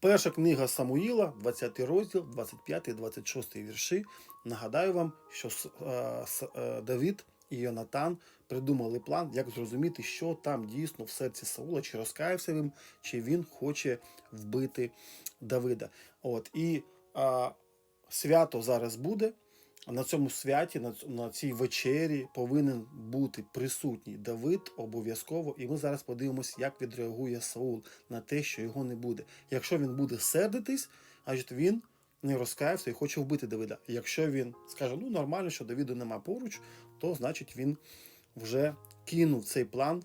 Перша книга Самуїла, 20 розділ, 25 26 вірші. Нагадаю вам, що е, е, Давид і Йонатан придумали план, як зрозуміти, що там дійсно в серці Саула, чи розкаявся він, чи він хоче вбити Давида. От і а, свято зараз буде. На цьому святі, на, на цій вечері повинен бути присутній Давид обов'язково. І ми зараз подивимося, як відреагує Саул на те, що його не буде. Якщо він буде сердитись, значить він не розкаявся і хоче вбити Давида. Якщо він скаже, ну нормально, що Давіду нема поруч, то значить він вже кинув цей план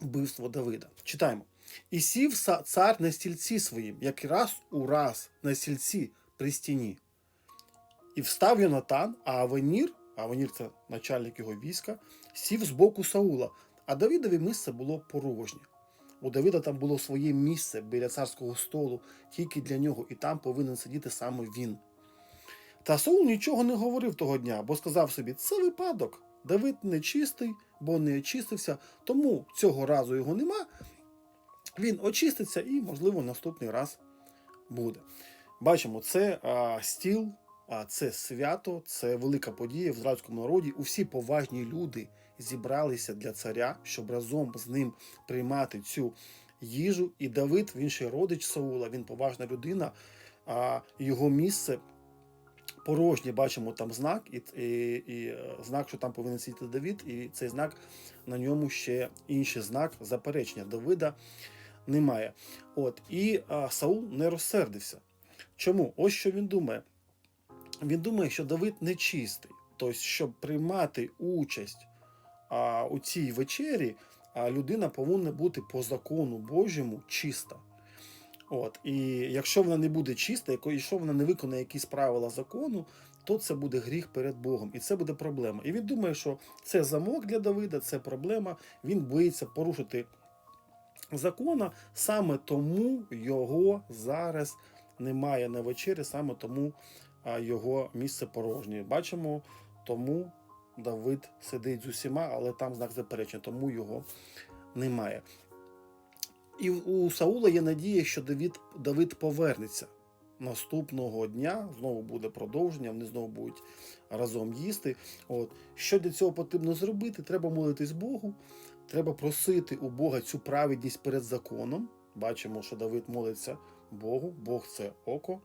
вбивства Давида. Читаємо. І сів цар на стільці своїм, як раз у раз на стільці при стіні. І встав Йонатан, а Авенір, Авенір це начальник його війська, сів з боку Саула, а Давидові місце було порожнє. У Давида там було своє місце біля царського столу, тільки для нього, і там повинен сидіти саме він. Та Саул нічого не говорив того дня, бо сказав собі: це випадок. Давид нечистий, бо не очистився, тому цього разу його нема. Він очиститься і, можливо, наступний раз буде. Бачимо, це а, стіл, а це свято, це велика подія в ізраїльському народі. Усі поважні люди зібралися для царя, щоб разом з ним приймати цю їжу. І Давид, він ще родич Саула, він поважна людина. А його місце порожнє, бачимо там знак, і, і, і е, знак, що там повинен сидіти Давид, і цей знак на ньому ще інший знак заперечення Давида немає. От і а, Саул не розсердився. Чому? Ось що він думає. Він думає, що Давид нечистий. Тобто, щоб приймати участь а, у цій вечері, а, людина повинна бути по закону Божому чиста. От, і якщо вона не буде чиста, якщо вона не виконає якісь правила закону, то це буде гріх перед Богом, і це буде проблема. І він думає, що це замок для Давида, це проблема. Він боїться порушити закона, саме тому його зараз немає на вечері, саме тому а, його місце порожнє. Бачимо, тому Давид сидить з усіма, але там знак заперечення, тому його немає. І у Саула є надія, що Давид, Давид повернеться наступного дня. Знову буде продовження, вони знову будуть разом їсти. От що для цього потрібно зробити? Треба молитись Богу, треба просити у Бога цю праведність перед законом. Бачимо, що Давид молиться Богу, Бог це око.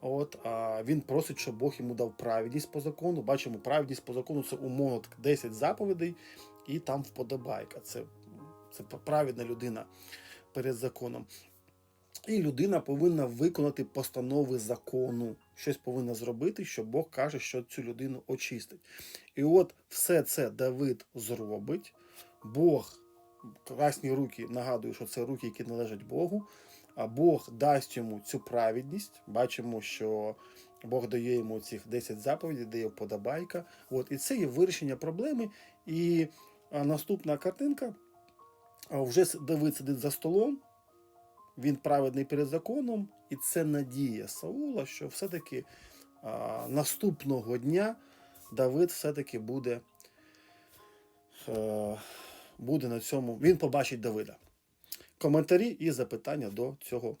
От, а він просить, щоб Бог йому дав праведність по закону. Бачимо, праведність по закону це умовно так 10 заповідей, і там вподобайка. Це, це праведна людина перед законом. І людина повинна виконати постанови закону, щось повинна зробити, що Бог каже, що цю людину очистить. І от все це Давид зробить. Бог, красні руки, нагадую, що це руки, які належать Богу. А Бог дасть йому цю праведність. Бачимо, що Бог дає йому цих 10 заповідей, дає вподобайка. От, і це є вирішення проблеми. І наступна картинка. Вже Давид сидить за столом, він праведний перед законом, і це надія Саула, що все-таки наступного дня Давид все-таки буде, буде на цьому. Він побачить Давида. Коментарі і запитання до цього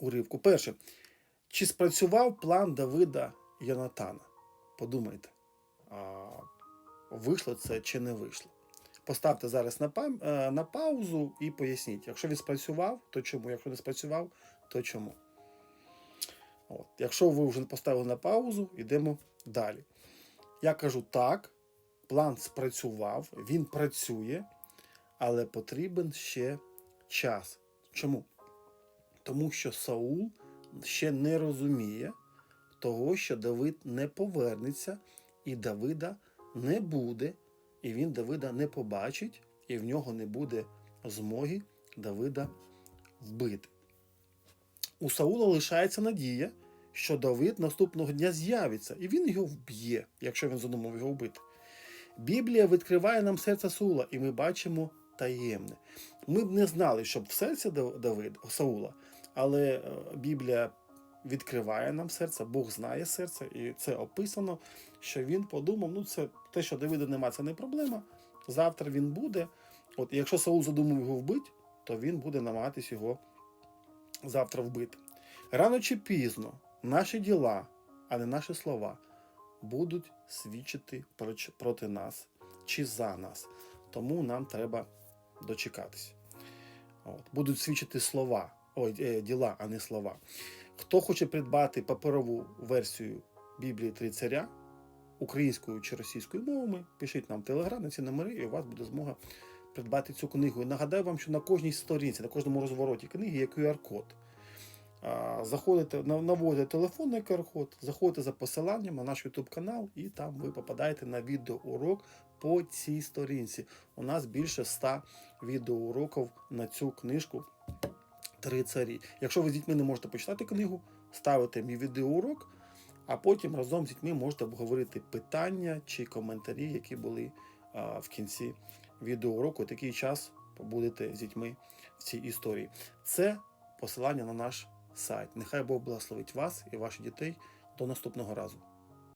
уривку. Перше. Чи спрацював план Давида Йонатана? Подумайте, а, вийшло це чи не вийшло. Поставте зараз на, пам... е, на паузу і поясніть. Якщо він спрацював, то чому? Якщо не спрацював, то чому? От. Якщо ви вже поставили на паузу, йдемо далі. Я кажу так, план спрацював, він працює, але потрібен ще час. Чому? Тому що Саул ще не розуміє того, що Давид не повернеться, і Давида не буде, і він Давида не побачить, і в нього не буде змоги Давида вбити. У Саула лишається надія, що Давид наступного дня з'явиться, і він його вб'є, якщо він задумав його вбити. Біблія відкриває нам серце Саула, і ми бачимо таємне. Ми б не знали, щоб в серці Дав- Давида, Саула, але е, Біблія відкриває нам серце, Бог знає серце, і це описано, що він подумав: ну, це те, що Давида нема, це не проблема. Завтра він буде. От, якщо Саул задумав його вбити, то він буде намагатись його завтра вбити. Рано чи пізно наші діла, а не наші слова, будуть свідчити проти нас чи за нас. Тому нам треба дочекатись. От. Будуть свідчити слова, ой, е, діла, а не слова. Хто хоче придбати паперову версію Біблії Три царя українською чи російською мовами, пишіть нам в телеграм на ці номери, і у вас буде змога придбати цю книгу. І нагадаю вам, що на кожній сторінці, на кожному розвороті книги є QR-код. Заходите, на- наводите телефон на QR-код, заходите за посиланням на наш YouTube канал, і там ви попадаєте на відеоурок по цій сторінці. У нас більше ста відеоуроків на цю книжку Три царі. Якщо ви з дітьми не можете почитати книгу, ставите мій відеоурок, а потім разом з дітьми можете обговорити питання чи коментарі, які були а, в кінці відеоуроку. Такий час побудете з дітьми в цій історії. Це посилання на наш сайт. Нехай Бог благословить вас і ваших дітей. До наступного разу.